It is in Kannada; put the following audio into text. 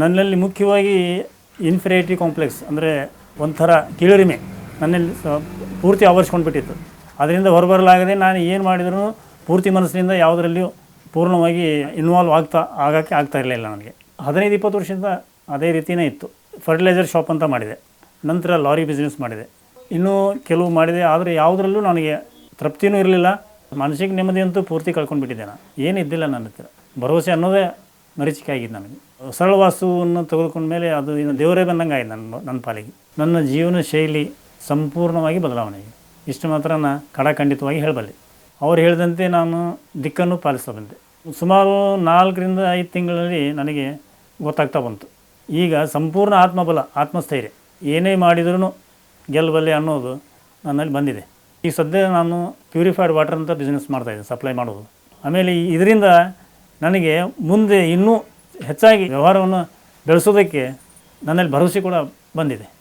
ನನ್ನಲ್ಲಿ ಮುಖ್ಯವಾಗಿ ಇನ್ಫಿರಿಯಾರಿಟಿ ಕಾಂಪ್ಲೆಕ್ಸ್ ಅಂದರೆ ಒಂಥರ ಕೀಳರಿಮೆ. ನನ್ನಲ್ಲಿ ಪೂರ್ತಿ ಆವರಿಸ್ಕೊಂಡು ಬಿಟ್ಟಿತ್ತು ಅದರಿಂದ ಹೊರಬರಲಾಗದೆ ನಾನು ಏನು ಮಾಡಿದ್ರು ಪೂರ್ತಿ ಮನಸ್ಸಿನಿಂದ ಯಾವುದರಲ್ಲಿಯೂ ಪೂರ್ಣವಾಗಿ ಇನ್ವಾಲ್ವ್ ಆಗ್ತಾ, ಆಗೋಕ್ಕೆ ಆಗ್ತಾ ಇರಲಿಲ್ಲ ನನಗೆ. ಹದಿನೈದು, ಇಪ್ಪತ್ತು ವರ್ಷದಿಂದ ಅದೇ ರೀತಿಯೇ ಇತ್ತು. ಫರ್ಟಿಲೈಸರ್ ಶಾಪ್ ಅಂತ ಮಾಡಿದೆ. ನಂತರ ಲಾರಿ ಬಿಸ್ನೆಸ್ ಮಾಡಿದೆ. ಇನ್ನೂ ಕೆಲವು ಮಾಡಿದೆ, ಆದರೆ ಯಾವುದರಲ್ಲೂ ನನಗೆ ತೃಪ್ತಿನೂ ಇರಲಿಲ್ಲ. ಮನಸ್ಸಿಗೆ ನೆಮ್ಮದಿ ಅಂತೂ ಪೂರ್ತಿ ಕಳ್ಕೊಂಡ್ಬಿಟ್ಟಿದ್ದೆ ನಾನು. ಏನಿದ್ದಿಲ್ಲ ನನ್ನ ಹತ್ರ. ಭರವಸೆ ಅನ್ನೋದೇ ಮರೀಚಿಕೆ ಆಗಿದ್ದು ನನಗೆ. ಸರಳ ವಾಸುವನ್ನು ತೆಗೆದುಕೊಂಡ ಮೇಲೆ ಅದು ಇನ್ನು ದೇವರೇ ಬಂದಂಗೆ ಆಯಿತು ನನ್ನ ನನ್ನ ಪಾಲಿಗೆ. ನನ್ನ ಜೀವನ ಶೈಲಿ ಸಂಪೂರ್ಣವಾಗಿ ಬದಲಾವಣೆ ಆಗಿದೆ ಇಷ್ಟು ಮಾತ್ರ ನಾನು ಕಡಾಖಂಡಿತವಾಗಿ ಹೇಳಬಲ್ಲೆ. ಅವ್ರು ಹೇಳಿದಂತೆ ನಾನು ದಿಕ್ಕನ್ನು ಪಾಲಿಸ್ತಾ ಬಂದೆ. ಸುಮಾರು ನಾಲ್ಕರಿಂದ ಐದು ತಿಂಗಳಲ್ಲಿ ನನಗೆ ಗೊತ್ತಾಗ್ತಾ ಬಂತು. ಈಗ ಸಂಪೂರ್ಣ ಆತ್ಮಬಲ, ಆತ್ಮಸ್ಥೈರ್ಯ ಏನೇ ಮಾಡಿದ್ರೂ ಗೆಲ್ಲಬಲ್ಲೆ ಅನ್ನೋದು ನನ್ನಲ್ಲಿ ಬಂದಿದೆ. ಈಗ ಸದ್ಯ ನಾನು ಪ್ಯೂರಿಫೈಡ್ ವಾಟರ್ ಅಂತ ಬಿಸ್ನೆಸ್ ಮಾಡ್ತಾಯಿದ್ದೆ ಸಪ್ಲೈ ಮಾಡೋದು ಆಮೇಲೆ ಇದರಿಂದ ನನಗೆ ಮುಂದೆ ಇನ್ನೂ ಹೆಚ್ಚಾಗಿ ವ್ಯವಹಾರವನ್ನು ಬೆಳೆಸೋದಕ್ಕೆ ನನ್ನಲ್ಲಿ ಭರವಸೆ ಕೂಡ ಬಂದಿದೆ.